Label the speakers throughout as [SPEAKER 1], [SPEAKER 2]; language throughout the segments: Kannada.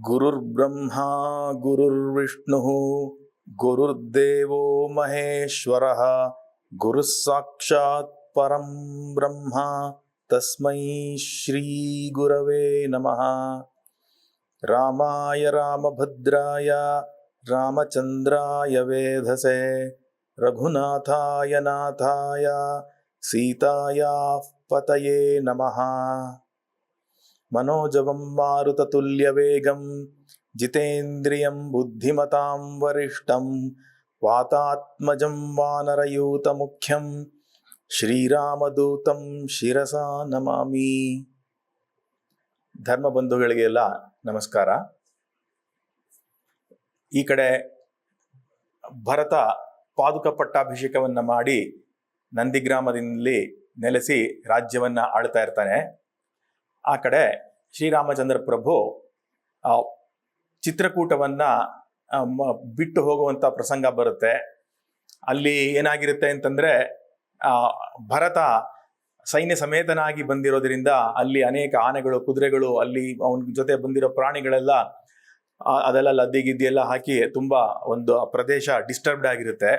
[SPEAKER 1] गुरुर्ब्रह्मा, गुरुर्विष्णुः, गुरुर्देवो महेश्वरः गुरुः साक्षात् परं ब्रह्म, तस्मै श्रीगुरवे नमः। रामाय रामभद्राय, रामचन्द्राय वेधसे, रघुनाथाय नाथाय, सीतायाः पतये नमः। मनोजवं मारुततुल्यवेगं जितेन्द्रियं बुद्धिमतां वरिष्ठं वातात्मजं वानरयूतमुख्यं ಶ್ರೀರಾಮದೂತಂ ಶಿರಸ ನಮಾಮಿ ಧರ್ಮ ಬಂಧುಗಳಿಗೆಲ್ಲ ನಮಸ್ಕಾರ ಈ ಕಡೆ ಭರತ ಪಾದುಕ ಪಟ್ಟಾಭಿಷೇಕವನ್ನ ಮಾಡಿ ನಂದಿಗ್ರಾಮದಲ್ಲಿ ನೆಲೆಸಿ ರಾಜ್ಯವನ್ನ ಆಳ್ತಾ ಇರ್ತಾನೆ ಆ ಕಡೆ ಶ್ರೀರಾಮಚಂದ್ರ ಪ್ರಭು ಚಿತ್ರಕೂಟವನ್ನ ಬಿಟ್ಟು ಹೋಗುವಂತ ಪ್ರಸಂಗ ಬರುತ್ತೆ. ಅಲ್ಲಿ ಏನಾಗಿರುತ್ತೆ ಅಂತಂದ್ರೆ ಭರತ ಸೈನ್ಯ ಸಮೇತನಾಗಿ ಬಂದಿರೋದ್ರಿಂದ ಅಲ್ಲಿ ಅನೇಕ ಆನೆಗಳು, ಕುದುರೆಗಳು, ಅಲ್ಲಿ ಅವನ ಜೊತೆ ಬಂದಿರೋ ಪ್ರಾಣಿಗಳೆಲ್ಲ ಅದೆಲ್ಲ ಲದ್ದಿ ಗಿದ್ದಿ ಎಲ್ಲ ಹಾಕಿ ತುಂಬಾ ಒಂದು ಪ್ರದೇಶ ಡಿಸ್ಟರ್ಬ್ಡ್ ಆಗಿರುತ್ತೆ.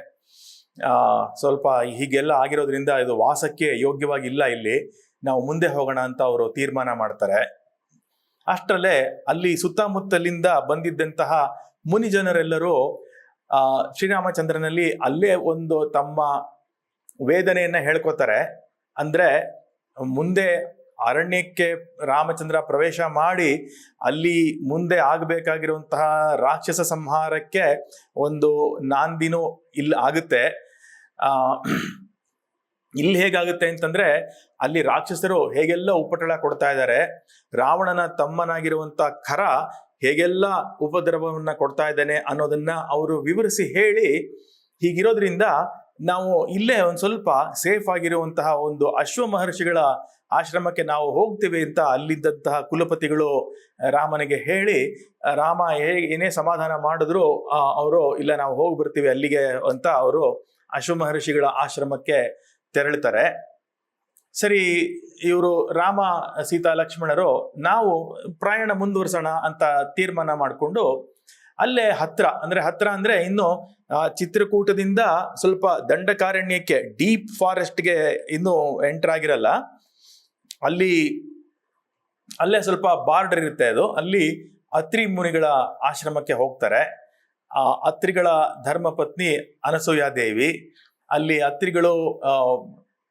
[SPEAKER 1] ಸ್ವಲ್ಪ ಹೀಗೆಲ್ಲ ಆಗಿರೋದ್ರಿಂದ ಇದು ವಾಸಕ್ಕೆ ಯೋಗ್ಯವಾಗಿಲ್ಲ ಇಲ್ಲಿ. ನಾವು ಮುಂದೆ ಹೋಗೋಣ ಅಂತ ಅವರು ತೀರ್ಮಾನ ಮಾಡ್ತಾರೆ. ಅಷ್ಟರಲ್ಲೇ ಅಲ್ಲಿ ಸುತ್ತಮುತ್ತಲಿಂದ ಬಂದಿದ್ದಂತಹ ಮುನಿ ಜನರೆಲ್ಲರೂ ಆ, ಶ್ರೀರಾಮಚಂದ್ರನಲ್ಲಿ ಅಲ್ಲೇ ಒಂದು ತಮ್ಮ ವೇದನೆಯನ್ನ ಹೇಳ್ಕೊತಾರೆ. ಅಂದ್ರೆ ಮುಂದೆ ಅರಣ್ಯಕ್ಕೆ ರಾಮಚಂದ್ರ ಪ್ರವೇಶ ಮಾಡಿ ಅಲ್ಲಿ ಮುಂದೆ ಆಗಬೇಕಾಗಿರುವಂತಹ ರಾಕ್ಷಸ ಸಂಹಾರಕ್ಕೆ ಒಂದು ನಾಂದಿನೂ ಇಲ್ಲಿ, ಆಗುತ್ತೆ. ಇಲ್ಲಿ ಹೇಗಾಗುತ್ತೆ ಅಂತಂದ್ರೆ ಅಲ್ಲಿ ರಾಕ್ಷಸರು ಹೇಗೆಲ್ಲ ಉಪಟಳ ಕೊಡ್ತಾ ಇದ್ದಾರೆ, ರಾವಣನ ತಮ್ಮನಾಗಿರುವಂತ ಖರ ಹೇಗೆಲ್ಲ ಉಪದ್ರವವನ್ನ ಕೊಡ್ತಾ ಇದ್ದಾನೆ ಅನ್ನೋದನ್ನ ಅವರು ವಿವರಿಸಿ ಹೇಳಿ, ಹೀಗಿರೋದ್ರಿಂದ ನಾವು ಇಲ್ಲೇ ಒಂದು ಸ್ವಲ್ಪ ಸೇಫ್ ಆಗಿರುವಂತಹ ಒಂದು ಅಶ್ವ ಮಹರ್ಷಿಗಳ ಆಶ್ರಮಕ್ಕೆ ನಾವು ಹೋಗ್ತೀವಿ ಅಂತ ಅಲ್ಲಿದ್ದಂತಹ ಕುಲಪತಿಗಳು ರಾಮನಿಗೆ ಹೇಳಿ ರಾಮ ಹೇಗೆ ಏನೇ ಸಮಾಧಾನ ಮಾಡಿದ್ರು ಅವರು ಇಲ್ಲ ನಾವು ಹೋಗಿ ಬರ್ತೀವಿ ಅಲ್ಲಿಗೆ ಅಂತ ಅವರು ಅಶ್ವ ಮಹರ್ಷಿಗಳ ಆಶ್ರಮಕ್ಕೆ ತೆರಳುತ್ತಾರೆ ಸರಿ, ಇವರು ರಾಮ, ಸೀತಾ, ಲಕ್ಷ್ಮಣರು ನಾವು ಪ್ರಯಾಣ ಮುಂದುವರ್ಸೋಣ ಅಂತ ತೀರ್ಮಾನ ಮಾಡಿಕೊಂಡು ಅಲ್ಲೇ ಹತ್ರ, ಅಂದ್ರೆ ಹತ್ರ ಅಂದ್ರೆ ಇನ್ನು ಚಿತ್ರಕೂಟದಿಂದ ಸ್ವಲ್ಪ ದಂಡಕಾರಣ್ಯಕ್ಕೆ, ಡೀಪ್ ಫಾರೆಸ್ಟ್ಗೆ ಇನ್ನು ಎಂಟರ್ ಆಗಿರಲ್ಲ. ಅಲ್ಲಿ, ಅಲ್ಲೇ ಸ್ವಲ್ಪ ಬಾರ್ಡರ್ ಇರುತ್ತೆ ಅದು. ಅಲ್ಲಿ ಅತ್ರಿ ಮುನಿಗಳ ಆಶ್ರಮಕ್ಕೆ ಹೋಗ್ತಾರೆ. ಆ, ಅತ್ರಿಗಳ ಧರ್ಮಪತ್ನಿ ಅನಸೂಯಾದೇವಿ ಅಲ್ಲಿ ಅತ್ರಿಗಳು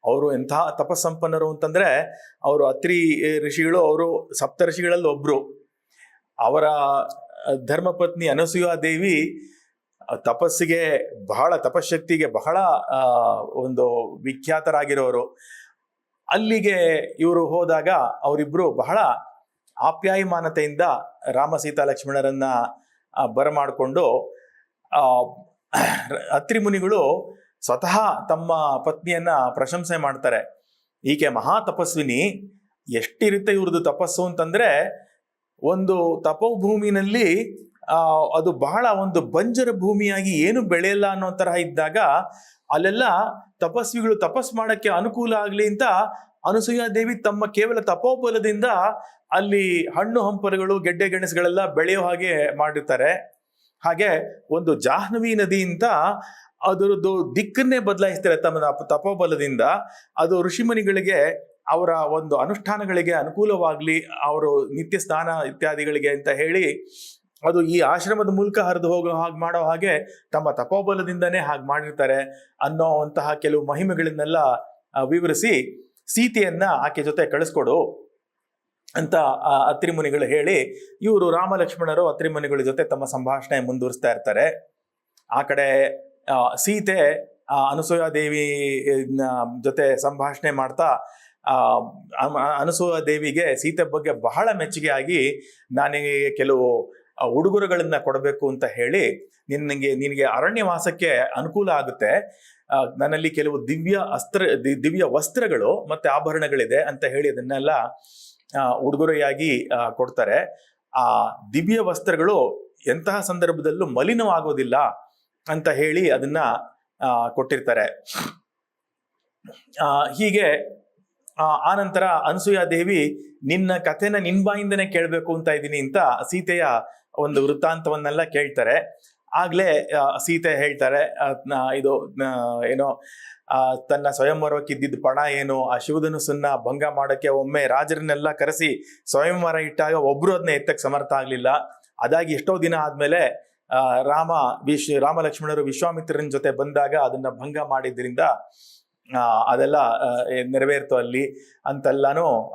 [SPEAKER 1] ಅವರು ಎಂತಹ ತಪಸ್ಸಂಪನ್ನರು ಅಂತಂದ್ರೆ, ಅವರು ಅತ್ರಿ ಋಷಿಗಳು, ಅವರು ಸಪ್ತ ಋಷಿಗಳಲ್ಲಿ ಒಬ್ರು. ಅವರ ಧರ್ಮಪತ್ನಿ ಅನಸೂಯಾ ದೇವಿ ತಪಸ್ಸಿಗೆ ಬಹಳ ತಪಶಕ್ತಿಗೆ ಬಹಳ ಒಂದು ವಿಖ್ಯಾತರಾಗಿರೋರು. ಅಲ್ಲಿಗೆ ಇವರು ಹೋದಾಗ ಅವರಿಬ್ರು ಬಹಳ ಆಪ್ಯಾಯಮಾನತೆಯಿಂದ ರಾಮ ಸೀತಾ ಲಕ್ಷ್ಮಣರನ್ನ ಬರಮಾಡಿಕೊಂಡು ಅತ್ರಿ ಮುನಿಗಳು ಸ್ವತಃ ತಮ್ಮ ಪತ್ನಿಯನ್ನ ಪ್ರಶಂಸೆ ಮಾಡ್ತಾರೆ. ಈಕೆ ಮಹಾ ತಪಸ್ವಿನಿ. ಎಷ್ಟಿರುತ್ತೆ ಇವ್ರದ್ದು ತಪಸ್ಸು ಅಂತಂದ್ರೆ, ಒಂದು ತಪೋಭೂಮಿನಲ್ಲಿ, ಆ, ಅದು ಬಹಳ ಒಂದು ಬಂಜರ ಭೂಮಿಯಾಗಿ ಏನು ಬೆಳೆಯಲ್ಲ ಅನ್ನೋ ತರಹ ಇದ್ದಾಗ, ಅಲ್ಲೆಲ್ಲ ತಪಸ್ವಿಗಳು ತಪಸ್ ಮಾಡಕ್ಕೆ ಅನುಕೂಲ ಆಗ್ಲಿ ಅಂತ ಅನಸೂಯಾದೇವಿ ತಮ್ಮ ಕೇವಲ ತಪೋಬಲದಿಂದ ಅಲ್ಲಿ ಹಣ್ಣು ಹಂಪರುಗಳು ಗೆಡ್ಡೆ ಗೆಣಸುಗಳೆಲ್ಲ ಬೆಳೆಯೋ ಹಾಗೆ ಮಾಡಿರ್ತಾರೆ. ಹಾಗೆ ಒಂದು ಜಾಹ್ನವಿ ನದಿಯಿಂದ ಅದರದ್ದು ದಿಕ್ಕನ್ನೇ ಬದಲಾಯಿಸ್ತಾರೆ ತಮ್ಮ ತಪೋಬಲದಿಂದ. ಅದು ಋಷಿಮುನಿಗಳಿಗೆ ಅವರ ಒಂದು ಅನುಷ್ಠಾನಗಳಿಗೆ ಅನುಕೂಲವಾಗಲಿ, ಅವರು ನಿತ್ಯ ಸ್ನಾನ ಇತ್ಯಾದಿಗಳಿಗೆ ಅಂತ ಹೇಳಿ, ಅದು ಈ ಆಶ್ರಮದ ಮೂಲಕ ಹರಿದು ಹೋಗೋ ಹಾಗೆ ಮಾಡೋ ಹಾಗೆ ತಮ್ಮ ತಪೋಬಲದಿಂದನೇ ಹಾಗೆ ಮಾಡಿರ್ತಾರೆ ಅನ್ನೋ ಅಂತಹ ಕೆಲವು ಮಹಿಮೆಗಳನ್ನೆಲ್ಲ ವಿವರಿಸಿ ಸೀತೆಯನ್ನ ಆಕೆ ಜೊತೆ ಕಳಿಸ್ಕೊಡು ಅಂತ ಅತ್ರಿಮುನಿಗಳು ಅತ್ರಿ ಹೇಳಿ, ಇವರು ರಾಮ ಲಕ್ಷ್ಮಣರು ಅತ್ರಿಮುನಿಗಳ ಜೊತೆ ತಮ್ಮ ಸಂಭಾಷಣೆ ಮುಂದುವರಿಸ್ತಾ ಇರ್ತಾರೆ. ಆ ಕಡೆ ಸೀತೆ ಅನಸೂಯ ದೇವಿ ಜೊತೆ ಸಂಭಾಷಣೆ ಮಾಡ್ತಾ ಅನಸೂಯ ದೇವಿಗೆ ಸೀತೆ ಬಗ್ಗೆ ಬಹಳ ಮೆಚ್ಚುಗೆ ಆಗಿ ನನಗೆ ಕೆಲವು ಉಡುಗೊರೆಗಳನ್ನು ಕೊಡಬೇಕು ಅಂತ ಹೇಳಿ ನಿನಗೆ ನಿನಗೆ ಅರಣ್ಯವಾಸಕ್ಕೆ ಅನುಕೂಲ ಆಗುತ್ತೆ. ನನ್ನಲ್ಲಿ ಕೆಲವು ದಿವ್ಯ ಅಸ್ತ್ರ ದಿವ್ಯ ವಸ್ತ್ರಗಳು ಮತ್ತೆ ಆಭರಣಗಳಿದೆ ಅಂತ ಹೇಳಿ ಅದನ್ನೆಲ್ಲ ಉಡುಗೊರೆಯಾಗಿ ಕೊಡ್ತಾರೆ. ಆ, ದಿವ್ಯ ವಸ್ತ್ರಗಳು ಎಂತಹ ಸಂದರ್ಭದಲ್ಲೂ ಮಲಿನವಾಗೋದಿಲ್ಲ. ಅಂತ ಹೇಳಿ ಅದನ್ನ ಕೊಟ್ಟಿರ್ತಾರೆ. ಹೀಗೆ, ಆ ಆನಂತರ ಅನಸೂಯ ದೇವಿ, ನಿನ್ನ ಕಥೆನ ನಿನ್ ಬಾಯಿಂದನೇ ಕೇಳಬೇಕು ಅಂತ ಇದ್ದೀನಿ ಅಂತ ಸೀತೆಯ ಒಂದು ವೃತ್ತಾಂತವನ್ನೆಲ್ಲ ಕೇಳ್ತಾರೆ. ಆಗ್ಲೇ ಸೀತೆ ಹೇಳ್ತಾರೆ ಇದು ಏನೋ ತನ್ನ ಸ್ವಯಂವರಕ್ಕಿದ್ದಿದ್ದ ಪಣ ಏನು, ಆ ಶಿವಧನುಸನ್ನ ಭಂಗ ಮಾಡೋಕ್ಕೆ ಒಮ್ಮೆ ರಾಜರನ್ನೆಲ್ಲ ಕರೆಸಿ ಸ್ವಯಂವರ ಇಟ್ಟಾಗ ಒಬ್ರು ಅದನ್ನ ಎತ್ತಕ್ಕೆ ಸಮರ್ಥ ಆಗ್ಲಿಲ್ಲ. ಅದಾಗಿ ಎಷ್ಟೋ ದಿನ ಆದ್ಮೇಲೆ ರಾಮ ವಿಶ್ ರಾಮ ಲಕ್ಷ್ಮಣರು ವಿಶ್ವಾಮಿತ್ರನ ಜೊತೆ ಬಂದಾಗ ಅದನ್ನ ಭಂಗ ಮಾಡಿದ್ರಿಂದ ಅದೆಲ್ಲ ನೆರವೇರ್ತು ಅಲ್ಲಿ ಅಂತೆಲ್ಲಾನು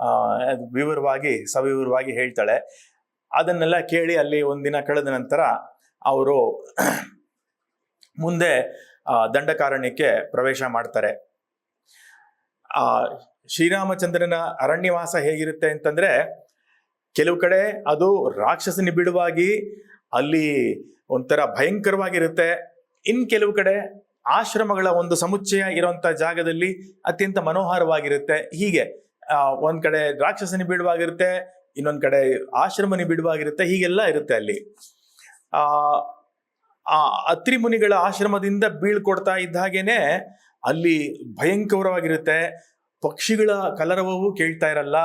[SPEAKER 1] ವಿವರವಾಗಿ, ಸವಿವರವಾಗಿ ಹೇಳ್ತಾಳೆ. ಅದನ್ನೆಲ್ಲ ಕೇಳಿ ಅಲ್ಲಿ ಒಂದಿನ ಕಳೆದ ನಂತರ ಅವರು ಮುಂದೆ ದಂಡಕಾರಣ್ಯಕ್ಕೆ ಪ್ರವೇಶ ಮಾಡ್ತಾರೆ. ಆ, ಶ್ರೀರಾಮಚಂದ್ರನ ಅರಣ್ಯವಾಸ ಹೇಗಿರುತ್ತೆ ಅಂತಂದ್ರೆ, ಕೆಲವು ಕಡೆ ಅದು ರಾಕ್ಷಸ ನಿಬಿಡವಾಗಿ ಅಲ್ಲಿ ಒಂಥರ ಭಯಂಕರವಾಗಿರುತ್ತೆ. ಇನ್ ಕೆಲವು ಕಡೆ ಆಶ್ರಮಗಳ ಒಂದು ಸಮುಚ್ಚಯ ಇರುವಂತ ಜಾಗದಲ್ಲಿ ಅತ್ಯಂತ ಮನೋಹರವಾಗಿರುತ್ತೆ. ಹೀಗೆ ಒಂದ್ ಕಡೆ ರಾಕ್ಷಸನಿ ಬಿಡುವಾಗಿರುತ್ತೆ, ಇನ್ನೊಂದ್ ಕಡೆ ಆಶ್ರಮನಿ ಬಿಡುವಾಗಿರುತ್ತೆ, ಹೀಗೆಲ್ಲ ಇರುತ್ತೆ ಅಲ್ಲಿ. ಆ ಆ ಅತ್ರಿ ಮುನಿಗಳ ಆಶ್ರಮದಿಂದ ಬೀಳ್ಕೊಡ್ತಾ ಇದ್ದ ಹಾಗೇನೆ ಅಲ್ಲಿ ಭಯಂಕರವಾಗಿರುತ್ತೆ. ಪಕ್ಷಿಗಳ ಕಲರವವು ಕೇಳ್ತಾ ಇರಲ್ಲ.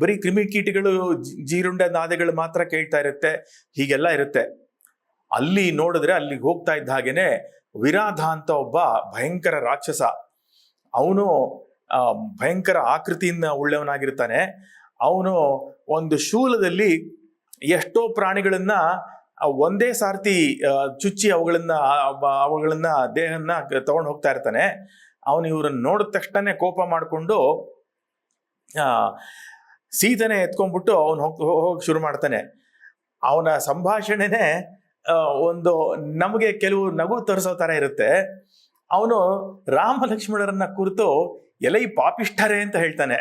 [SPEAKER 1] ಬರೀ ಕ್ರಿಮಿಕೀಟಗಳು ಜೀರುಂಡೆ ನಾದೆಗಳು ಮಾತ್ರ ಕೇಳ್ತಾ ಇರುತ್ತೆ. ಹೀಗೆಲ್ಲ ಇರುತ್ತೆ. ಅಲ್ಲಿ ನೋಡಿದ್ರೆ ಅಲ್ಲಿಗೆ ಹೋಗ್ತಾ ಇದ್ದ ಹಾಗೇನೆ ವಿರಾಧ ಅಂತ ಒಬ್ಬ ಭಯಂಕರ ರಾಕ್ಷಸ. ಅವನು ಭಯಂಕರ ಆಕೃತಿಯಿಂದ ಉಳ್ಳವನಾಗಿರ್ತಾನೆ. ಅವನು ಒಂದು ಶೂಲದಲ್ಲಿ ಎಷ್ಟೋ ಪ್ರಾಣಿಗಳನ್ನ ಒಂದೇ ಸಾರ್ತಿ ಚುಚ್ಚಿ ಅವುಗಳನ್ನ ಅವುಗಳನ್ನ ದೇಹನ್ನ ತಗೊಂಡು ಹೋಗ್ತಾ ಇರ್ತಾನೆ. ಅವನು ಇವ್ರನ್ನ ನೋಡಿದ ತಕ್ಷಣ ಕೋಪ ಮಾಡಿಕೊಂಡು ಸೀತನೆ ಎತ್ಕೊಂಡ್ಬಿಟ್ಟು ಅವನು ಹೋಗ್, ಹೋಗಿ ಶುರು ಮಾಡ್ತಾನೆ. ಅವನ ಸಂಭಾಷಣೆನೆ ಒಂದು ನಮಗೆ ಕೆಲವು ನಗು ತರಿಸೋ ತರ ಇರುತ್ತೆ. ಅವನು ರಾಮ ಲಕ್ಷ್ಮಣರನ್ನ ಕುರಿತು ಎಲೈ ಪಾಪಿಷ್ಠರೇ ಅಂತ ಹೇಳ್ತಾನೆ.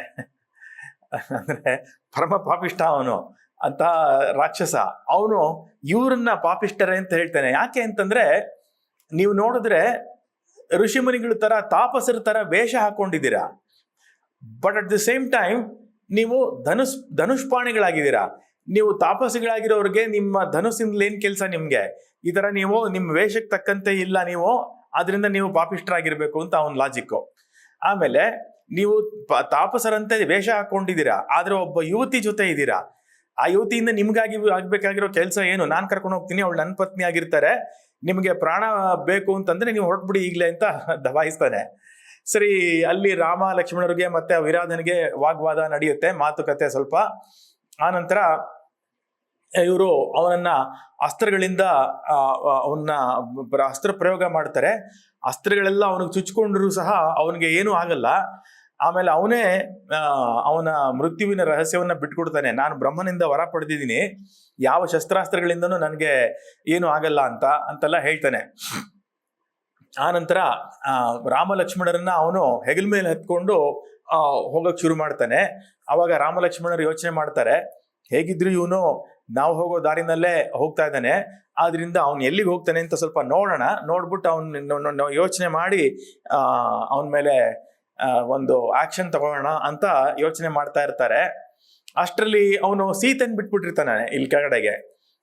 [SPEAKER 1] ಅಂದ್ರೆ ಪರಮ ಪಾಪಿಷ್ಠ ಅವನು ಅಂತ ರಾಕ್ಷಸ. ಅವನು ಇವರನ್ನ ಪಾಪಿಷ್ಠರೇ ಅಂತ ಹೇಳ್ತಾನೆ. ಯಾಕೆ ಅಂತಂದ್ರೆ ನೀವು ನೋಡಿದ್ರೆ ಋಷಿಮುನಿಗಳ ತರ ತಾಪಸರ ತರ ವೇಷ ಹಾಕೊಂಡಿದ್ದೀರಾ. But at the same time ನೀವು ಧನುಷ್ ಧನುಷ್ಪಾಣಿಗಳಾಗಿದ್ದೀರಾ. ನೀವು ತಾಪಸಿಗಳಾಗಿರೋರಿಗೆ ನಿಮ್ಮ ಧನುಸ್ಸಿಂದ ಕೆಲಸ ನಿಮ್ಗೆ? ಈ ತರ ನೀವು ನಿಮ್ಮ ವೇಷಕ್ಕೆ ತಕ್ಕಂತೆ ಇಲ್ಲ ನೀವು ಅದರಿಂದ ನೀವು ಪಾಪಿಷ್ಟರಾಗಿರ್ಬೇಕು ಅಂತ ಅವನ್ ಲಾಜಿಕ್ಕು ಆಮೇಲೆ ನೀವು ತಾಪಸರಂತೆ ವೇಷ ಹಾಕೊಂಡಿದ್ದೀರಾ, ಆದ್ರೆ ಒಬ್ಬ ಯುವತಿ ಜೊತೆ ಇದ್ದೀರಾ? ಆ ಯುವತಿಯಿಂದ ನಿಮ್ಗಾಗಿ ಆಗ್ಬೇಕಾಗಿರೋ ಕೆಲಸ ಏನು? ನಾನ್ ಕರ್ಕೊಂಡು ಹೋಗ್ತೀನಿ, ಅವಳು ನನ್ನ ಪತ್ನಿ ಆಗಿರ್ತಾರೆ, ನಿಮಗೆ ಪ್ರಾಣ ಬೇಕು ಅಂತಂದ್ರೆ ನೀವು ಹೊರಟ್ಬಿಡಿ ಈಗಲೇ ಅಂತ ದಬಾಯಿಸ್ತಾನೆ. ಸರಿ, ಅಲ್ಲಿ ರಾಮ ಲಕ್ಷ್ಮಣರಿಗೆ ಮತ್ತೆ ವಿರಾಧನಿಗೆ ವಾಗ್ವಾದ ನಡೆಯುತ್ತೆ, ಮಾತುಕತೆ ಸ್ವಲ್ಪ. ಆನಂತರ ಇವರು ಅವನನ್ನ ಅಸ್ತ್ರಗಳಿಂದ ಅವನ್ನ ಅಸ್ತ್ರ ಪ್ರಯೋಗ ಮಾಡ್ತಾರೆ. ಅಸ್ತ್ರಗಳೆಲ್ಲ ಅವನಿಗೆ ಚುಚ್ಕೊಂಡ್ರು ಸಹ ಅವನಿಗೆ ಏನೂ ಆಗಲ್ಲ. ಆಮೇಲೆ ಅವನೇ ಅವನ ಮೃತ್ಯುವಿನ ರಹಸ್ಯವನ್ನ ಬಿಟ್ಕೊಡ್ತಾನೆ. ನಾನು ಬ್ರಹ್ಮನಿಂದ ವರ ಪಡೆದಿದ್ದೀನಿ. ಯಾವ ಶಸ್ತ್ರಾಸ್ತ್ರಗಳಿಂದನೂ ನನಗೆ ಏನು ಆಗಲ್ಲ ಅಂತ, ಅಂತೆಲ್ಲ ಹೇಳ್ತಾನೆ. ಆ ನಂತರ ರಾಮ ಲಕ್ಷ್ಮಣರನ್ನ ಅವನು ಹೆಗಲ್ ಮೇಲೆ ಹತ್ಕೊಂಡು ಹೋಗಕ್ ಶುರು ಮಾಡ್ತಾನೆ. ಅವಾಗ ರಾಮ ಲಕ್ಷ್ಮಣರು ಯೋಚನೆ ಮಾಡ್ತಾರೆ, ಹೇಗಿದ್ರು ಇವನು ನಾವು ಹೋಗೋ ದಾರಿನಲ್ಲೇ ಹೋಗ್ತಾ ಇದ್ದಾನೆ. ಆದ್ರಿಂದ ಅವ್ನು ಎಲ್ಲಿಗೆ ಹೋಗ್ತಾನೆ ಅಂತ ಸ್ವಲ್ಪ ನೋಡೋಣ. ನೋಡ್ಬಿಟ್ಟು ಅವ್ನು ಯೋಚನೆ ಮಾಡಿ ಅವನ ಮೇಲೆ ಒಂದು ಆಕ್ಷನ್ ತಗೋಣ ಅಂತ ಯೋಚನೆ ಮಾಡ್ತಾ ಇರ್ತಾರೆ. ಅಷ್ಟರಲ್ಲಿ ಅವನು ಸೀತೆನ್ ಬಿಟ್ಬಿಟ್ಟಿರ್ತಾನೆ ಇಲ್ಲಿ ಕೆಳಗಡೆಗೆ.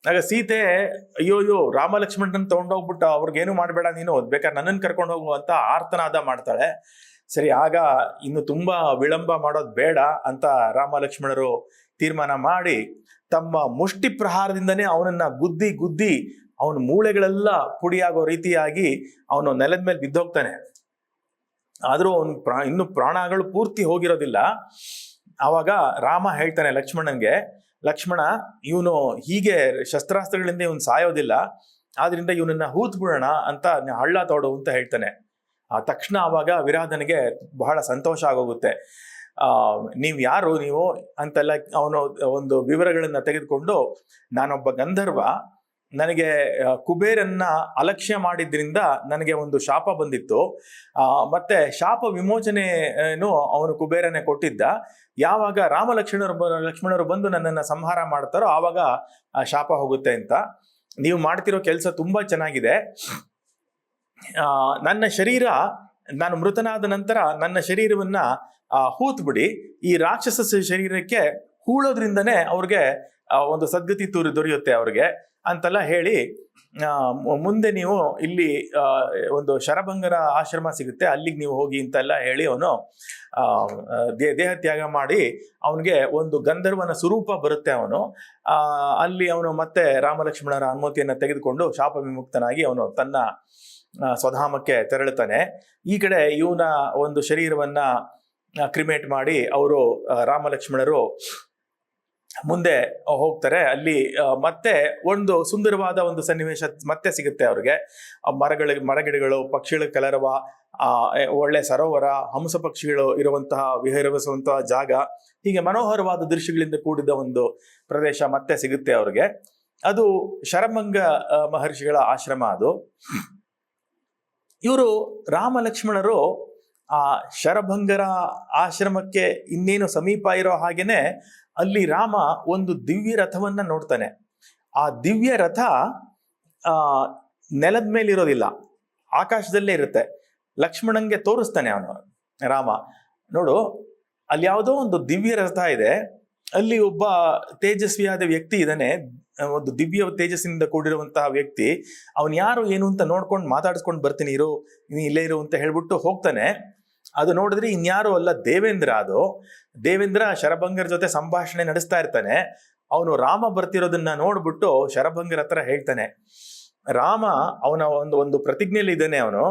[SPEAKER 1] ಆಗ ಸೀತೆ, ಅಯ್ಯೋ ಅಯ್ಯೋ ರಾಮ ಲಕ್ಷ್ಮಣನ್ ತಗೊಂಡೋಗ್ಬಿಟ್ಟು, ಅವ್ರಿಗೇನು ಮಾಡಬೇಡ ನೀನು ಬೇಕಾದ್ರೆ ನನ್ನನ್ನು ಕರ್ಕೊಂಡು ಹೋಗು ಅಂತ ಆರ್ತನಾದ ಮಾಡ್ತಾಳೆ. ಸರಿ, ಆಗ ಇನ್ನು ತುಂಬಾ ವಿಳಂಬ ಮಾಡೋದು ಬೇಡ ಅಂತ ರಾಮ ಲಕ್ಷ್ಮಣರು ತೀರ್ಮಾನ ಮಾಡಿ ತಮ್ಮ ಮುಷ್ಟಿ ಪ್ರಹಾರದಿಂದನೇ ಅವನನ್ನ ಗುದ್ದಿ ಗುದ್ದಿ ಅವನ ಮೂಳೆಗಳೆಲ್ಲ ಪುಡಿಯಾಗೋ ರೀತಿಯಾಗಿ ಅವನು ನೆಲದ ಮೇಲೆ ಬಿದ್ದೋಗ್ತಾನೆ. ಆದರೂ ಅವನ ಪ್ರಾ, ಇನ್ನು ಪ್ರಾಣಗಳು ಪೂರ್ತಿ ಹೋಗಿರೋದಿಲ್ಲ. ಆವಾಗ ರಾಮ ಹೇಳ್ತಾನೆ ಲಕ್ಷ್ಮಣನ್ಗೆ ಲಕ್ಷ್ಮಣ, ಇವನು ಹೀಗೆ ಶಸ್ತ್ರಾಸ್ತ್ರಗಳಿಂದ ಇವನು ಸಾಯೋದಿಲ್ಲ. ಆದ್ರಿಂದ ಇವನನ್ನ ಹೂತ್ ಬಿಡೋಣ ಅಂತ ಹಳ್ಳ ತೋಡು ಅಂತ ಹೇಳ್ತಾನೆ. ಆ ತಕ್ಷಣ ಆವಾಗ ವಿರಾಧನಿಗೆ ಬಹಳ ಸಂತೋಷ ಆಗೋಗುತ್ತೆ. ನೀವು ಯಾರು ನೀವು ಅಂತೆಲ್ಲ ಅವನು ಒಂದು ವಿವರಗಳನ್ನು ತೆಗೆದುಕೊಂಡು, ನಾನೊಬ್ಬ ಗಂಧರ್ವ, ನನಗೆ ಕುಬೇರನ್ನ ಅಲಕ್ಷ್ಯ ಮಾಡಿದ್ರಿಂದ ನನಗೆ ಒಂದು ಶಾಪ ಬಂದಿತ್ತು. ಮತ್ತೆ ಶಾಪ ವಿಮೋಚನೆಯನ್ನು ಅವನು ಕುಬೇರನೇ ಕೊಟ್ಟಿದ್ದ. ಯಾವಾಗ ರಾಮ ಲಕ್ಷ್ಮಣರು ಲಕ್ಷ್ಮಣರು ಬಂದು ನನ್ನನ್ನು ಸಂಹಾರ ಮಾಡ್ತಾರೋ ಆವಾಗ ಶಾಪ ಹೋಗುತ್ತೆ ಅಂತ. ನೀವು ಮಾಡ್ತಿರೋ ಕೆಲಸ ತುಂಬಾ ಚೆನ್ನಾಗಿದೆ. ನನ್ನ ಶರೀರ, ನಾನು ಮೃತನಾದ ನಂತರ ನನ್ನ ಶರೀರವನ್ನ ಹೂತ್ ಬಿಡಿ ಈ ರಾಕ್ಷಸ ಶರೀರಕ್ಕೆ ಹೂಳೋದ್ರಿಂದನೇ ಅವ್ರಿಗೆ ಒಂದು ಸದ್ಗತಿ ತೂರಿ ದೊರೆಯುತ್ತೆ ಅವ್ರಿಗೆ ಅಂತೆಲ್ಲ ಹೇಳಿ ಮುಂದೆ ನೀವು ಇಲ್ಲಿ ಒಂದು ಶರಭಂಗರ ಆಶ್ರಮ ಸಿಗುತ್ತೆ. ಅಲ್ಲಿಗೆ ನೀವು ಹೋಗಿ ಅಂತೆಲ್ಲ ಹೇಳಿ ಅವನು ದೇ- ದೇಹ ತ್ಯಾಗ ಮಾಡಿ ಅವನಿಗೆ ಒಂದು ಗಂಧರ್ವನ ಸ್ವರೂಪ ಬರುತ್ತೆ ಅವನು. ಅಲ್ಲಿ ಅವನು ಮತ್ತೆ ರಾಮಲಕ್ಷ್ಮಣರ ಅನುಮತಿಯನ್ನು ತೆಗೆದುಕೊಂಡು ಶಾಪ ವಿಮುಕ್ತನಾಗಿ ಅವನು ತನ್ನ ಆ, ಸ್ವಧಾಮಕ್ಕೆ ತೆರಳುತ್ತಾನೆ. ಈ ಕಡೆ ಇವನ ಒಂದು ಶರೀರವನ್ನ ಕ್ರಿಮೇಟ್ ಮಾಡಿ ಅವರು ರಾಮಲಕ್ಷ್ಮಣರು ಮುಂದೆ ಹೋಗ್ತಾರೆ. ಅಲ್ಲಿ ಮತ್ತೆ ಒಂದು ಸುಂದರವಾದ ಒಂದು ಸನ್ನಿವೇಶ ಮತ್ತೆ ಸಿಗುತ್ತೆ ಅವ್ರಿಗೆ. ಮರಗಳ, ಮರಗಿಡಗಳು, ಪಕ್ಷಿಗಳ ಕಲರವ ಒಳ್ಳೆ ಸರೋವರ, ಹಂಸ ಪಕ್ಷಿಗಳು ಇರುವಂತಹ, ವಿಹರಿಸುವಂತಹ ಜಾಗ. ಹೀಗೆ ಮನೋಹರವಾದ ದೃಶ್ಯಗಳಿಂದ ಕೂಡಿದ ಒಂದು ಪ್ರದೇಶ ಮತ್ತೆ ಸಿಗುತ್ತೆ ಅವ್ರಿಗೆ. ಅದು ಶರಮಂಗ ಮಹರ್ಷಿಗಳ ಆಶ್ರಮ ಅದು. ಇವರು ರಾಮ ಲಕ್ಷ್ಮಣರು ಆ ಶರಭಂಗರ ಆಶ್ರಮಕ್ಕೆ ಇನ್ನೇನು ಸಮೀಪ ಇರೋ ಹಾಗೇನೆ ಅಲ್ಲಿ ರಾಮ ಒಂದು ದಿವ್ಯ ರಥವನ್ನ ನೋಡ್ತಾನೆ. ಆ ದಿವ್ಯ ರಥ, ಆ, ನೆಲದ ಮೇಲೆ ಇರೋದಿಲ್ಲ. ಆಕಾಶದಲ್ಲೇ ಇರುತ್ತೆ. ಲಕ್ಷ್ಮಣಂಗೆ ತೋರಿಸ್ತಾನೆ ಅವನು, ರಾಮ. ನೋಡು, ಅಲ್ಲಿ ಯಾವುದೋ ಒಂದು ದಿವ್ಯ ರಥ ಇದೆ. ಅಲ್ಲಿ ಒಬ್ಬ ತೇಜಸ್ವಿಯಾದ ವ್ಯಕ್ತಿ ಇದ್ದಾನೆ. ಒಂದು ದಿವ್ಯ ತೇಜಸ್ಸಿನಿಂದ ಕೂಡಿರುವಂತಹ ವ್ಯಕ್ತಿ. ಅವನು ಯಾರು ಏನು ಅಂತ ನೋಡ್ಕೊಂಡು ಮಾತಾಡಿಸ್ಕೊಂಡು ಬರ್ತೀನಿ, ಇರು ನೀನು ಇಲ್ಲೇ ಇರು ಅಂತ ಹೇಳ್ಬಿಟ್ಟು ಹೋಗ್ತಾನೆ. ಅದು ನೋಡಿದ್ರೆ ಇನ್ಯಾರು ಅಲ್ಲ, ದೇವೇಂದ್ರ ಅದು. ದೇವೇಂದ್ರ ಶರಭಂಗರ ಜೊತೆ ಸಂಭಾಷಣೆ ನಡೆಸ್ತಾ ಇರ್ತಾನೆ. ಅವನು ರಾಮ ಬರ್ತಿರೋದನ್ನ ನೋಡ್ಬಿಟ್ಟು ಶರಭಂಗರ ಹತ್ರ ಹೇಳ್ತಾನೆ, ರಾಮ, ಅವನ ಒಂದು ಒಂದು ಪ್ರತಿಜ್ಞೆಯಲ್ಲಿ ಇದ್ದಾನೆ ಅವನು.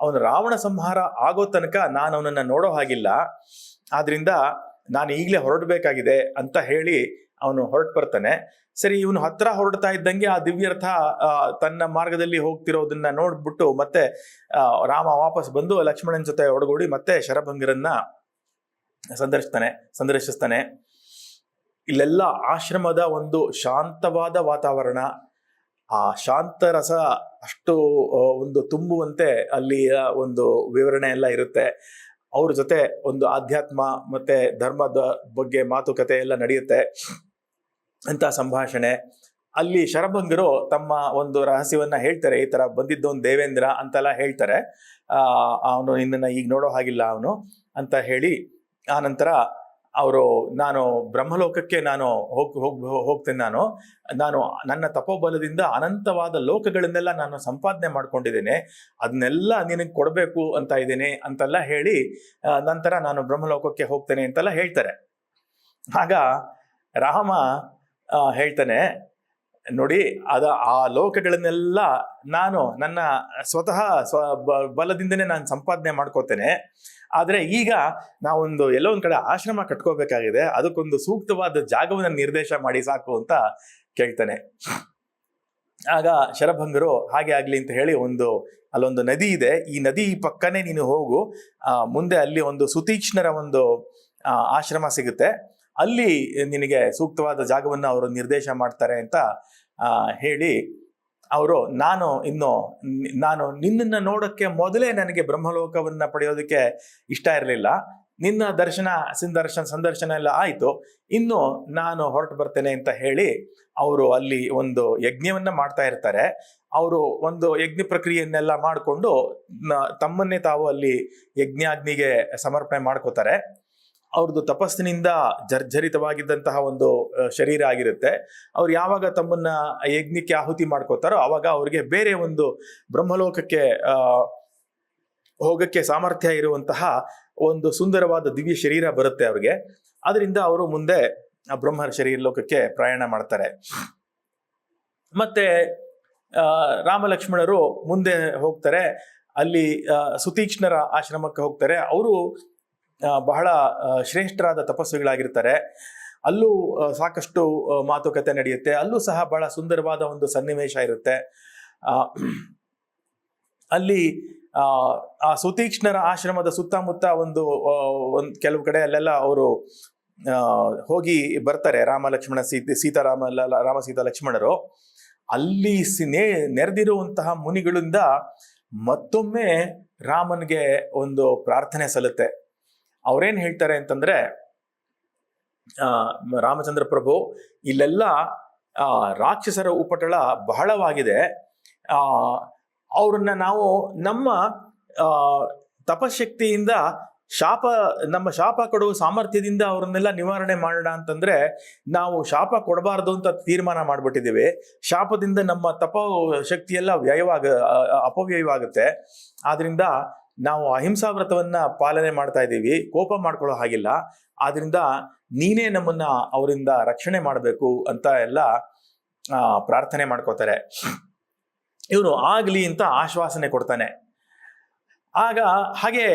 [SPEAKER 1] ಅವನು ರಾವಣ ಸಂಹಾರ ಆಗೋ ತನಕ ನಾನು ಅವನನ್ನ ನೋಡೋ ಹಾಗಿಲ್ಲ. ಆದ್ರಿಂದ ನಾನು ಈಗಲೇ ಹೊರಡಬೇಕಾಗಿದೆ ಅಂತ ಹೇಳಿ ಅವನು ಹೊರಟು ಬರ್ತಾನೆ. ಸರಿ, ಇವನು ಹತ್ರ ಹೊರಡ್ತಾ ಇದ್ದಂಗೆ ಆ ದಿವ್ಯರ್ಥ ತನ್ನ ಮಾರ್ಗದಲ್ಲಿ ಹೋಗ್ತಿರೋದನ್ನ ನೋಡ್ಬಿಟ್ಟು ಮತ್ತೆ ರಾಮ ವಾಪಸ್ ಬಂದು ಲಕ್ಷ್ಮಣನ ಜೊತೆ ಒಡಗೂಡಿ ಮತ್ತೆ ಶರಭಂಗರನ್ನ ಸಂದರ್ಶಿಸ್ತಾನೆ ಸಂದರ್ಶಿಸ್ತಾನೆ. ಇಲ್ಲೆಲ್ಲ ಆಶ್ರಮದ ಒಂದು ಶಾಂತವಾದ ವಾತಾವರಣ, ಆ ಶಾಂತ ರಸ ಅಷ್ಟು ಒಂದು ತುಂಬುವಂತೆ ಅಲ್ಲಿಯ ಒಂದು ವಿವರಣೆ ಎಲ್ಲ ಇರುತ್ತೆ. ಅವ್ರ ಜೊತೆ ಒಂದು ಆಧ್ಯಾತ್ಮ ಮತ್ತೆ ಧರ್ಮದ ಬಗ್ಗೆ ಮಾತುಕತೆ ಎಲ್ಲ ನಡೆಯುತ್ತೆ. ಅಂತ ಸಂಭಾಷಣೆ. ಅಲ್ಲಿ ಶರಭಂಗರು ತಮ್ಮ ಒಂದು ರಹಸ್ಯವನ್ನ ಹೇಳ್ತಾರೆ, ಈ ತರ ಒಂದು ದೇವೇಂದ್ರ ಅಂತೆಲ್ಲ ಹೇಳ್ತಾರೆ. ಅವನು ನಿನ್ನನ್ನು ಈಗ ನೋಡೋ ಹಾಗಿಲ್ಲ ಅವನು ಅಂತ ಹೇಳಿ, ಆ ನಂತರ ಅವರು, ನಾನು ಬ್ರಹ್ಮಲೋಕಕ್ಕೆ ನಾನು ಹೋಗ್ ಹೋಗ್, ಹೋಗ್ತೇನೆ ನಾನು. ನಾನು ನನ್ನ ತಪೋಬಲದಿಂದ ಅನಂತವಾದ ಲೋಕಗಳನ್ನೆಲ್ಲ ನಾನು ಸಂಪಾದನೆ ಮಾಡ್ಕೊಂಡಿದ್ದೇನೆ. ಅದನ್ನೆಲ್ಲ ನಿನಗೆ ಕೊಡಬೇಕು ಅಂತ ಇದ್ದೇನೆ ಅಂತೆಲ್ಲ ಹೇಳಿ ನಂತರ ನಾನು ಬ್ರಹ್ಮಲೋಕಕ್ಕೆ ಹೋಗ್ತೇನೆ ಅಂತೆಲ್ಲ ಹೇಳ್ತಾರೆ. ಆಗ ರಾಮ ಹೇಳ್ತಾನೆ. ನೋಡಿ, ಅದ ಆ ಲೋಕಗಳನ್ನೆಲ್ಲ ನಾನು ನನ್ನ ಸ್ವತಃ ಸ್ವ ಬಲದಿಂದನೇ ನಾನು ಸಂಪಾದನೆ ಮಾಡ್ಕೋತೇನೆ. ಆದರೆ ಈಗ ನಾವೊಂದು ಎಲ್ಲೋ ಒಂದು ಕಡೆ ಆಶ್ರಮ ಕಟ್ಕೋಬೇಕಾಗಿದೆ. ಅದಕ್ಕೊಂದು ಸೂಕ್ತವಾದ ಜಾಗವನ್ನು ನಿರ್ದೇಶ ಮಾಡಿ ಸಾಕು ಅಂತ ಕೇಳ್ತಾನೆ. ಆಗ ಶರಭಂಗರು ಹಾಗೆ ಆಗಲಿ ಅಂತ ಹೇಳಿ ಒಂದು, ಅಲ್ಲೊಂದು ನದಿ ಇದೆ. ಈ ನದಿ ಪಕ್ಕನೇ ನೀನು ಹೋಗು. ಮುಂದೆ ಅಲ್ಲಿ ಒಂದು ಸುತೀಕ್ಷ್ಣರ ಒಂದು ಆಶ್ರಮ ಸಿಗುತ್ತೆ. ಅಲ್ಲಿ ನಿನಗೆ ಸೂಕ್ತವಾದ ಜಾಗವನ್ನು ಅವರು ನಿರ್ದೇಶ ಮಾಡ್ತಾರೆ ಅಂತ ಹೇಳಿ ಅವರು, ನಾನು ಇನ್ನು, ನಾನು ನಿನ್ನನ್ನು ನೋಡೋಕ್ಕೆ ಮೊದಲೇ ನನಗೆ ಬ್ರಹ್ಮಲೋಕವನ್ನು ಪಡೆಯೋದಕ್ಕೆ ಇಷ್ಟ ಇರಲಿಲ್ಲ. ನಿನ್ನ ದರ್ಶನ, ಸಂದರ್ಶನ ಸಂದರ್ಶನ ಎಲ್ಲ ಆಯಿತು. ಇನ್ನು ನಾನು ಹೊರಟು ಬರ್ತೇನೆ ಅಂತ ಹೇಳಿ ಅವರು ಅಲ್ಲಿ ಒಂದು ಯಜ್ಞವನ್ನ ಮಾಡ್ತಾ ಇರ್ತಾರೆ. ಅವರು ಒಂದು ಯಜ್ಞ ಪ್ರಕ್ರಿಯೆಯನ್ನೆಲ್ಲ ಮಾಡಿಕೊಂಡು ತಮ್ಮನ್ನೇ ತಾವು ಅಲ್ಲಿ ಯಜ್ಞಾಗ್ನಿಗೆ ಸಮರ್ಪಣೆ ಮಾಡ್ಕೋತಾರೆ. ಅವ್ರದ್ದು ತಪಸ್ಸಿನಿಂದ ಜರ್ಜರಿತವಾಗಿದ್ದಂತಹ ಒಂದು ಶರೀರ ಆಗಿರುತ್ತೆ. ಅವ್ರು ಯಾವಾಗ ತಮ್ಮನ್ನ ಯಜ್ಞಕ್ಕೆ ಆಹುತಿ ಮಾಡ್ಕೋತಾರೋ ಅವಾಗ ಅವ್ರಿಗೆ ಬೇರೆ ಒಂದು ಬ್ರಹ್ಮಲೋಕಕ್ಕೆ ಹೋಗಕ್ಕೆ ಸಾಮರ್ಥ್ಯ ಇರುವಂತಹ ಒಂದು ಸುಂದರವಾದ ದಿವ್ಯ ಶರೀರ ಬರುತ್ತೆ ಅವ್ರಿಗೆ. ಅದರಿಂದ ಅವರು ಮುಂದೆ ಆ ಬ್ರಹ್ಮ ಶರೀರ ಲೋಕಕ್ಕೆ ಪ್ರಯಾಣ ಮಾಡ್ತಾರೆ. ಮತ್ತೆ ರಾಮಲಕ್ಷ್ಮಣರು ಮುಂದೆ ಹೋಗ್ತಾರೆ. ಅಲ್ಲಿ ಸುತೀಕ್ಷ್ಣರ ಆಶ್ರಮಕ್ಕೆ ಹೋಗ್ತಾರೆ. ಅವರು ಬಹಳ ಶ್ರೇಷ್ಠರಾದ ತಪಸ್ವಿಗಳಾಗಿರ್ತಾರೆ. ಅಲ್ಲೂ ಸಾಕಷ್ಟು ಮಾತುಕತೆ ನಡೆಯುತ್ತೆ. ಅಲ್ಲೂ ಸಹ ಬಹಳ ಸುಂದರವಾದ ಒಂದು ಸನ್ನಿವೇಶ ಇರುತ್ತೆ. ಅಲ್ಲಿ, ಆ ಸುತೀಕ್ಷ್ಣರ ಆಶ್ರಮದ ಸುತ್ತಮುತ್ತ ಒಂದು ಒಂದು ಕೆಲವು ಕಡೆ ಅಲ್ಲೆಲ್ಲ ಅವರು ಹೋಗಿ ಬರ್ತಾರೆ. ರಾಮ ಲಕ್ಷ್ಮಣ ಸೀತೆ, ಸೀತಾರಾಮ ರಾಮ, ಸೀತಾ, ಲಕ್ಷ್ಮಣರು. ಅಲ್ಲಿ ನೆ, ನೆರೆದಿರುವಂತಹ ಮುನಿಗಳಿಂದ ಮತ್ತೊಮ್ಮೆ ರಾಮನ್ಗೆ ಒಂದು ಪ್ರಾರ್ಥನೆ ಸಲ್ಲುತ್ತೆ. ಅವ್ರೇನ್ ಹೇಳ್ತಾರೆ ಅಂತಂದ್ರೆ ರಾಮಚಂದ್ರ ಪ್ರಭು, ಇಲ್ಲೆಲ್ಲ ರಾಕ್ಷಸರ ಉಪಟಳ ಬಹಳವಾಗಿದೆ. ಆ, ಅವ್ರನ್ನ ನಾವು ನಮ್ಮ ತಪಶಕ್ತಿಯಿಂದ ಶಾಪ, ನಮ್ಮ ಶಾಪ ಕೊಡುವ ಸಾಮರ್ಥ್ಯದಿಂದ ಅವ್ರನ್ನೆಲ್ಲ ನಿವಾರಣೆ ಮಾಡೋಣ ಅಂತಂದ್ರೆ, ನಾವು ಶಾಪ ಕೊಡಬಾರ್ದು ಅಂತ ತೀರ್ಮಾನ ಮಾಡ್ಬಿಟ್ಟಿದ್ದೀವಿ. ಶಾಪದಿಂದ ನಮ್ಮ ತಪ ಶಕ್ತಿಯೆಲ್ಲ ವ್ಯಯವಾಗ ಅಪವ್ಯಯವಾಗುತ್ತೆ. ಆದ್ರಿಂದ ನಾವು ಅಹಿಂಸಾ ವ್ರತವನ್ನ ಪಾಲನೆ ಮಾಡ್ತಾ ಇದ್ದೀವಿ, ಕೋಪ ಮಾಡ್ಕೊಳ್ಳೋ ಹಾಗಿಲ್ಲ. ಆದ್ರಿಂದ ನೀನೇ ನಮ್ಮನ್ನ ಅವರಿಂದ ರಕ್ಷಣೆ ಮಾಡಬೇಕು ಅಂತ ಎಲ್ಲ ಪ್ರಾರ್ಥನೆ ಮಾಡ್ಕೋತಾರೆ. ಇವನು ಆಗ್ಲಿ ಅಂತ ಆಶ್ವಾಸನೆ ಕೊಡ್ತಾನೆ. ಆಗ ಹಾಗೆ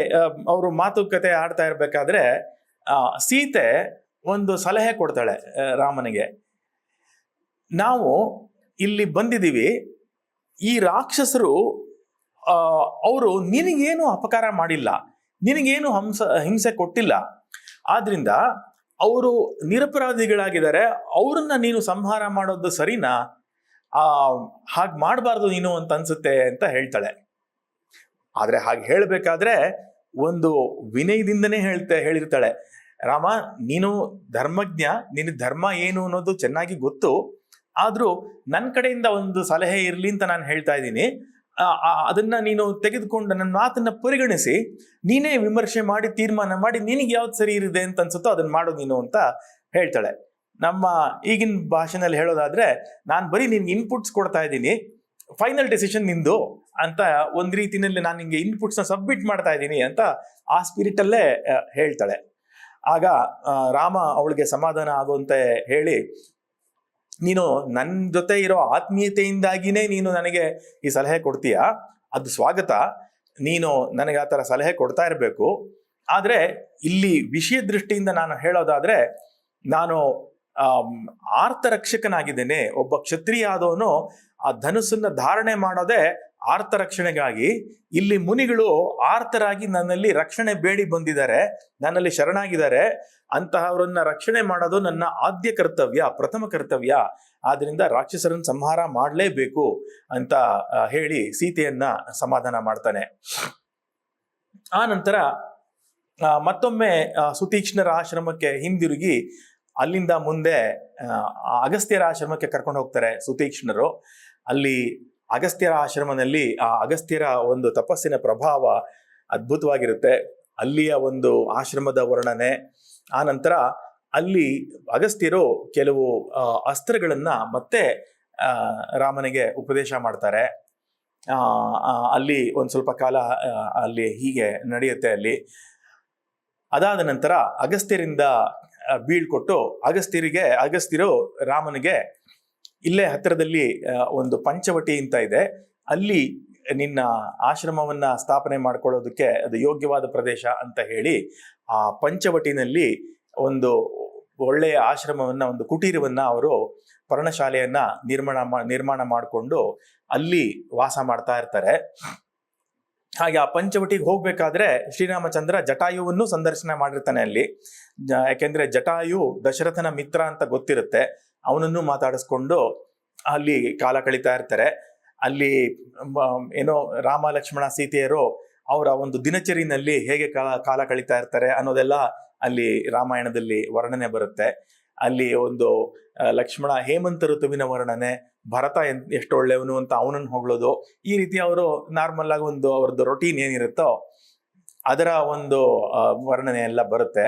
[SPEAKER 1] ಅವರು ಮಾತುಕತೆ ಆಡ್ತಾ ಇರ್ಬೇಕಾದ್ರೆ ಸೀತೆ ಒಂದು ಸಲಹೆ ಕೊಡ್ತಾಳೆ ರಾಮನಿಗೆ. ನಾವು ಇಲ್ಲಿ ಬಂದಿದ್ದೀವಿ, ಈ ರಾಕ್ಷಸರು ಅವರು ನಿನಗೇನು ಅಪಕಾರ ಮಾಡಿಲ್ಲ, ನಿನಗೇನು ಹಂಸ, ಹಿಂಸೆ ಕೊಟ್ಟಿಲ್ಲ, ಆದ್ರಿಂದ ಅವರು ನಿರಪರಾಧಿಗಳಾಗಿದ್ದಾರೆ, ಅವ್ರನ್ನ ನೀನು ಸಂಹಾರ ಮಾಡೋದು ಸರಿನಾ? ಆ, ಹಾಗೆ ಮಾಡಬಾರ್ದು ನೀನು ಅಂತ ಅನ್ಸುತ್ತೆ ಅಂತ ಹೇಳ್ತಾಳೆ. ಆದ್ರೆ ಹಾಗೆ ಹೇಳಬೇಕಾದ್ರೆ ಒಂದು ವಿನಯದಿಂದನೇ ಹೇಳ್ತೆ, ಹೇಳಿರ್ತಾಳೆ, ರಾಮ, ನೀನು ಧರ್ಮಜ್ಞ, ನಿನ್ನ ಧರ್ಮ ಏನು ಅನ್ನೋದು ಚೆನ್ನಾಗಿ ಗೊತ್ತು, ಆದರೂ ನನ್ನ ಕಡೆಯಿಂದ ಒಂದು ಸಲಹೆ ಇರಲಿ ಅಂತ ನಾನು ಹೇಳ್ತಾ ಇದ್ದೀನಿ. ಅದನ್ನ ನೀನು ತೆಗೆದುಕೊಂಡು ನನ್ನ ಮಾತನ್ನ ಪರಿಗಣಿಸಿ, ನೀನೇ ವಿಮರ್ಶೆ ಮಾಡಿ, ತೀರ್ಮಾನ ಮಾಡಿ, ನಿನಗೆ ಯಾವ್ದು ಸರಿ ಇರಿದೆ ಅಂತ ಅನ್ಸುತ್ತೋ ಅದನ್ನ ಮಾಡು ನೀನು ಅಂತ ಹೇಳ್ತಾಳೆ. ನಮ್ಮ ಈಗಿನ ಭಾಷೆನಲ್ಲಿ ಹೇಳೋದಾದ್ರೆ, ನಾನು ಬರೀ ನಿನ್ಗೆ ಇನ್ಪುಟ್ಸ್ ಕೊಡ್ತಾ ಇದ್ದೀನಿ ಫೈನಲ್ ಡೆಸಿಷನ್ ನಿಂದು ಅಂತ ಒಂದ್ ರೀತಿನಲ್ಲಿ ನಾನು ನಿಂಗೆ ನ ಸಬ್ಮಿಟ್ ಮಾಡ್ತಾ ಇದ್ದೀನಿ ಅಂತ ಆ ಸ್ಪಿರಿಟ್ ಅಲ್ಲೇ ಹೇಳ್ತಾಳೆ. ಆಗ ರಾಮ ಅವಳಿಗೆ ಸಮಾಧಾನ ಆಗುವಂತೆ ಹೇಳಿ ನೀನು ನನ್ನ ಜೊತೆ ಇರೋ ಆತ್ಮೀಯತೆಯಿಂದಾಗಿನೇ ನೀನು ನನಗೆ ಈ ಸಲಹೆ ಕೊಡ್ತೀಯಾ? ಅದು ಸ್ವಾಗತ. ನೀನು ನನಗೆ ಆ ಥರ ಸಲಹೆ ಕೊಡ್ತಾ ಇರಬೇಕು. ಆದರೆ ಇಲ್ಲಿ ವಿಷಯ ದೃಷ್ಟಿಯಿಂದ ನಾನು ಹೇಳೋದಾದರೆ, ನಾನು ಆರ್ಥ ರಕ್ಷಕನಾಗಿದ್ದೇನೆ ಒಬ್ಬ ಕ್ಷತ್ರಿಯ ಆದವನು ಆ ಧನುಸ್ಸನ್ನು ಧಾರಣೆ ಮಾಡೋದೇ ಆರ್ತ ರಕ್ಷಣೆಗಾಗಿ ಇಲ್ಲಿ ಮುನಿಗಳು ಆರ್ತರಾಗಿ ನನ್ನಲ್ಲಿ ರಕ್ಷಣೆ ಬೇಡಿ ಬಂದಿದ್ದಾರೆ. ನನ್ನಲ್ಲಿ ಶರಣಾಗಿದ್ದಾರೆ. ಅಂತಹವರನ್ನ ರಕ್ಷಣೆ ಮಾಡೋದು ನನ್ನ ಆದ್ಯ ಕರ್ತವ್ಯ, ಪ್ರಥಮ ಕರ್ತವ್ಯ. ಆದ್ರಿಂದ ರಾಕ್ಷಸರನ್ನ ಸಂಹಾರ ಮಾಡಲೇಬೇಕು ಅಂತ ಹೇಳಿ ಸೀತೆಯನ್ನ ಸಮಾಧಾನ ಮಾಡ್ತಾನೆ. ಆ ನಂತರ ಮತ್ತೊಮ್ಮೆ ಸುತೀಕ್ಷ್ಣರ ಆಶ್ರಮಕ್ಕೆ ಹಿಂದಿರುಗಿ ಅಲ್ಲಿಂದ ಮುಂದೆ ಅಗಸ್ತ್ಯರ ಆಶ್ರಮಕ್ಕೆ ಕರ್ಕೊಂಡು ಹೋಗ್ತಾರೆ ಸುತೀಕ್ಷ್ಣರು. ಅಲ್ಲಿ ಅಗಸ್ತ್ಯರ ಆಶ್ರಮದಲ್ಲಿ, ಆ, ಅಗಸ್ತ್ಯರ ಒಂದು ತಪಸ್ಸಿನ ಪ್ರಭಾವ ಅದ್ಭುತವಾಗಿರುತ್ತೆ. ಅಲ್ಲಿಯ ಒಂದು ಆಶ್ರಮದ ವರ್ಣನೆ ಆ ನಂತರ ಅಲ್ಲಿ ಅಗಸ್ತ್ಯರು ಕೆಲವು ಅಸ್ತ್ರಗಳನ್ನು ಮತ್ತೆ ರಾಮನಿಗೆ ಉಪದೇಶ ಮಾಡ್ತಾರೆ. ಅಲ್ಲಿ ಒಂದು ಸ್ವಲ್ಪ ಕಾಲ ಅಲ್ಲಿ ಹೀಗೆ ನಡೆಯುತ್ತೆ ಅಲ್ಲಿ. ಅದಾದ ನಂತರ ಅಗಸ್ತ್ಯರಿಂದ ಬೀಳ್ಕೊಟ್ಟು ಅಗಸ್ತ್ಯರಿಗೆ, ಅಗಸ್ತ್ಯರು ರಾಮನಿಗೆ ಇಲ್ಲೇ ಹತ್ತಿರದಲ್ಲಿ ಒಂದು ಪಂಚವಟಿ ಅಂತ ಇದೆ. ಅಲ್ಲಿ ನಿನ್ನ ಆಶ್ರಮವನ್ನ ಸ್ಥಾಪನೆ ಮಾಡ್ಕೊಳ್ಳೋದಕ್ಕೆ ಅದು ಯೋಗ್ಯವಾದ ಪ್ರದೇಶ ಅಂತ ಹೇಳಿ ಆ ಪಂಚವಟಿನಲ್ಲಿ ಒಂದು ಒಳ್ಳೆಯ ಆಶ್ರಮವನ್ನ, ಒಂದು ಕುಟೀರವನ್ನ ಅವರು ಪರ್ಣಶಾಲೆಯನ್ನ ನಿರ್ಮಾಣ ನಿರ್ಮಾಣ ಮಾಡಿಕೊಂಡು ಅಲ್ಲಿ ವಾಸ ಮಾಡ್ತಾ ಇರ್ತಾರೆ. ಹಾಗೆ ಆ ಪಂಚವಟಿಗೆ ಹೋಗ್ಬೇಕಾದ್ರೆ ಶ್ರೀರಾಮಚಂದ್ರ ಜಟಾಯುವನ್ನು ಸಂದರ್ಶನ ಮಾಡಿರ್ತಾನೆ ಅಲ್ಲಿ. ಯಾಕೆಂದ್ರೆ ಜಟಾಯು ದಶರಥನ ಮಿತ್ರ ಅಂತ ಗೊತ್ತಿರುತ್ತೆ. ಅವನನ್ನು ಮಾತಾಡಿಸ್ಕೊಂಡು ಅಲ್ಲಿ ಕಾಲ ಕಳೀತಾ ಇರ್ತಾರೆ. ಅಲ್ಲಿ ಏನೋ ರಾಮ ಲಕ್ಷ್ಮಣ ಸೀತೆಯರು ಅವರ ಒಂದು ದಿನಚರಿನಲ್ಲಿ ಹೇಗೆ ಕಾಲ ಕಾಲ ಕಳೀತಾ ಇರ್ತಾರೆ ಅನ್ನೋದೆಲ್ಲ ಅಲ್ಲಿ ರಾಮಾಯಣದಲ್ಲಿ ವರ್ಣನೆ ಬರುತ್ತೆ. ಅಲ್ಲಿ ಒಂದು ಲಕ್ಷ್ಮಣ ಹೇಮಂತ ಋತುವಿನ ವರ್ಣನೆ, ಭರತ ಎಷ್ಟು ಒಳ್ಳೆಯವನು ಅಂತ ಅವನನ್ನು ಹೊಗಳೋದು, ಈ ರೀತಿ ಅವರು ನಾರ್ಮಲ್ ಆಗಿ ಒಂದು ಅವ್ರದ್ದು ರೊಟೀನ್ ಏನಿರುತ್ತೋ ಅದರ ಒಂದು ವರ್ಣನೆ ಎಲ್ಲ ಬರುತ್ತೆ.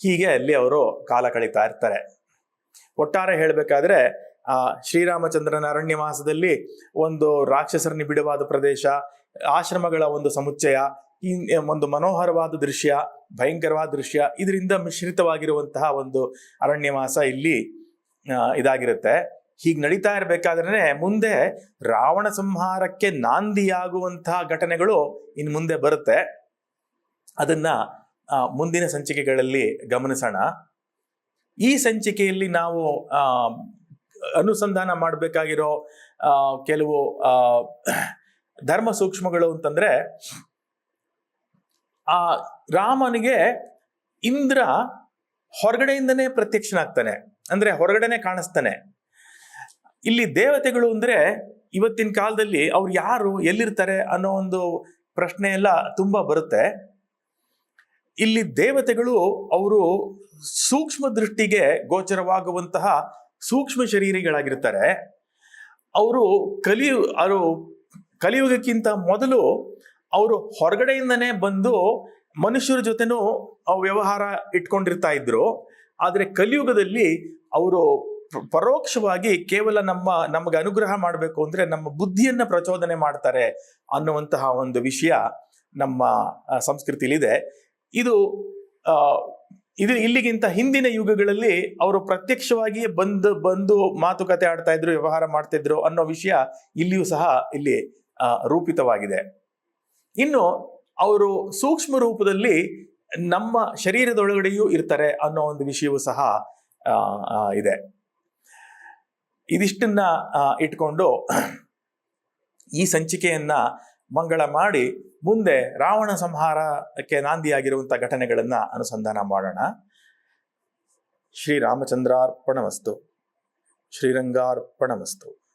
[SPEAKER 1] ಹೀಗೆ ಅಲ್ಲಿ ಅವರು ಕಾಲ ಕಳೀತಾ ಇರ್ತಾರೆ. ಒಟ್ಟಾರೆ ಹೇಳಬೇಕಾದ್ರೆ ಆ, ಶ್ರೀರಾಮಚಂದ್ರನ ಅರಣ್ಯವಾಸದಲ್ಲಿ ಒಂದು ರಾಕ್ಷಸರ ಬಿಡವಾದ ಪ್ರದೇಶ, ಆಶ್ರಮಗಳ ಒಂದು ಸಮುಚ್ಚಯ ಒಂದು ಮನೋಹರವಾದ ದೃಶ್ಯ, ಭಯಂಕರವಾದ ದೃಶ್ಯ, ಇದರಿಂದ ಮಿಶ್ರಿತವಾಗಿರುವಂತಹ ಒಂದು ಅರಣ್ಯವಾಸ ಇಲ್ಲಿ ಇದಾಗಿರುತ್ತೆ. ಹೀಗೆ ನಡೀತಾ ಇರಬೇಕಾದ್ರೆ ಮುಂದೆ ರಾವಣ ಸಂಹಾರಕ್ಕೆ ನಾಂದಿಯಾಗುವಂತಹ ಘಟನೆಗಳು ಇನ್ನು ಮುಂದೆ ಬರುತ್ತೆ. ಅದನ್ನ ಮುಂದಿನ ಸಂಚಿಕೆಗಳಲ್ಲಿ ಗಮನಿಸೋಣ. ಈ ಸಂಚಿಕೆಯಲ್ಲಿ ನಾವು ಅನುಸಂಧಾನ ಮಾಡಬೇಕಾಗಿರೋ ಕೆಲವು ಧರ್ಮ ಸೂಕ್ಷ್ಮಗಳು ಅಂತಂದ್ರೆ, ಆ ರಾಮನಿಗೆ ಇಂದ್ರ ಹೊರಗಡೆಯಿಂದನೇ ಪ್ರತ್ಯಕ್ಷನಾಗ್ತಾನೆ. ಅಂದ್ರೆ ಹೊರಗಡೆನೆ ಕಾಣಿಸ್ತಾನೆ. ಇಲ್ಲಿ ದೇವತೆಗಳು ಅಂದ್ರೆ ಇವತ್ತಿನ ಕಾಲದಲ್ಲಿ ಅವ್ರು ಯಾರು, ಎಲ್ಲಿರ್ತಾರೆ ಅನ್ನೋ ಒಂದು ಪ್ರಶ್ನೆ ಎಲ್ಲ ತುಂಬಾ ಬರುತ್ತೆ. ಇಲ್ಲಿ ದೇವತೆಗಳು ಅವರು ಸೂಕ್ಷ್ಮ ದೃಷ್ಟಿಗೆ ಗೋಚರವಾಗುವಂತಹ ಸೂಕ್ಷ್ಮ ಶರೀರಿಗಳಾಗಿರ್ತಾರೆ. ಅವರು ಕಲಿಯು, ಅವರು ಕಲಿಯುಗಕ್ಕಿಂತ ಮೊದಲು ಅವರು ಹೊರಗಡೆಯಿಂದನೇ ಬಂದು ಮನುಷ್ಯರ ಜೊತೆನೂ ವ್ಯವಹಾರ ಇಟ್ಕೊಂಡಿರ್ತಾ ಇದ್ರು. ಆದರೆ ಕಲಿಯುಗದಲ್ಲಿ ಅವರು ಪರೋಕ್ಷವಾಗಿ ಕೇವಲ ನಮ್ಮ, ನಮಗೆ ಅನುಗ್ರಹ ಮಾಡಬೇಕು ಅಂದರೆ ನಮ್ಮ ಬುದ್ಧಿಯನ್ನು ಪ್ರಚೋದನೆ ಮಾಡ್ತಾರೆ ಅನ್ನುವಂತಹ ಒಂದು ವಿಷಯ ನಮ್ಮ ಸಂಸ್ಕೃತಿಲಿದೆ. ಇದು ಇದು ಇಲ್ಲಿಗಿಂತ ಹಿಂದಿನ ಯುಗಗಳಲ್ಲಿ ಅವರು ಪ್ರತ್ಯಕ್ಷವಾಗಿಯೇ ಬಂದು ಬಂದು ಮಾತುಕತೆ ಆಡ್ತಾ ಇದ್ರು, ವ್ಯವಹಾರ ಮಾಡ್ತಿದ್ರು ಅನ್ನೋ ವಿಷಯ ಇಲ್ಲಿಯೂ ಸಹ ಇಲ್ಲಿ ರೂಪಿತವಾಗಿದೆ. ಇನ್ನು ಅವರು ಸೂಕ್ಷ್ಮ ರೂಪದಲ್ಲಿ ನಮ್ಮ ಶರೀರದೊಳಗಡೆಯೂ ಇರ್ತಾರೆ ಅನ್ನೋ ಒಂದು ವಿಷಯವೂ ಸಹ ಇದೆ. ಇದಿಷ್ಟನ್ನ ಇಟ್ಕೊಂಡು ಈ ಸಂಚಿಕೆಯನ್ನ ಮಂಗಳ ಮಾಡಿ ಮುಂದೆ ರಾವಣ ಸಂಹಾರಕ್ಕೆ ನಾಂದಿಯಾಗಿರುವಂಥ ಘಟನೆಗಳನ್ನು ಅನುಸಂಧಾನ ಮಾಡೋಣ. ಶ್ರೀರಾಮಚಂದ್ರಾರ್ಪಣಮಸ್ತು ಶ್ರೀರಂಗಾರ್ಪಣಮಸ್ತು.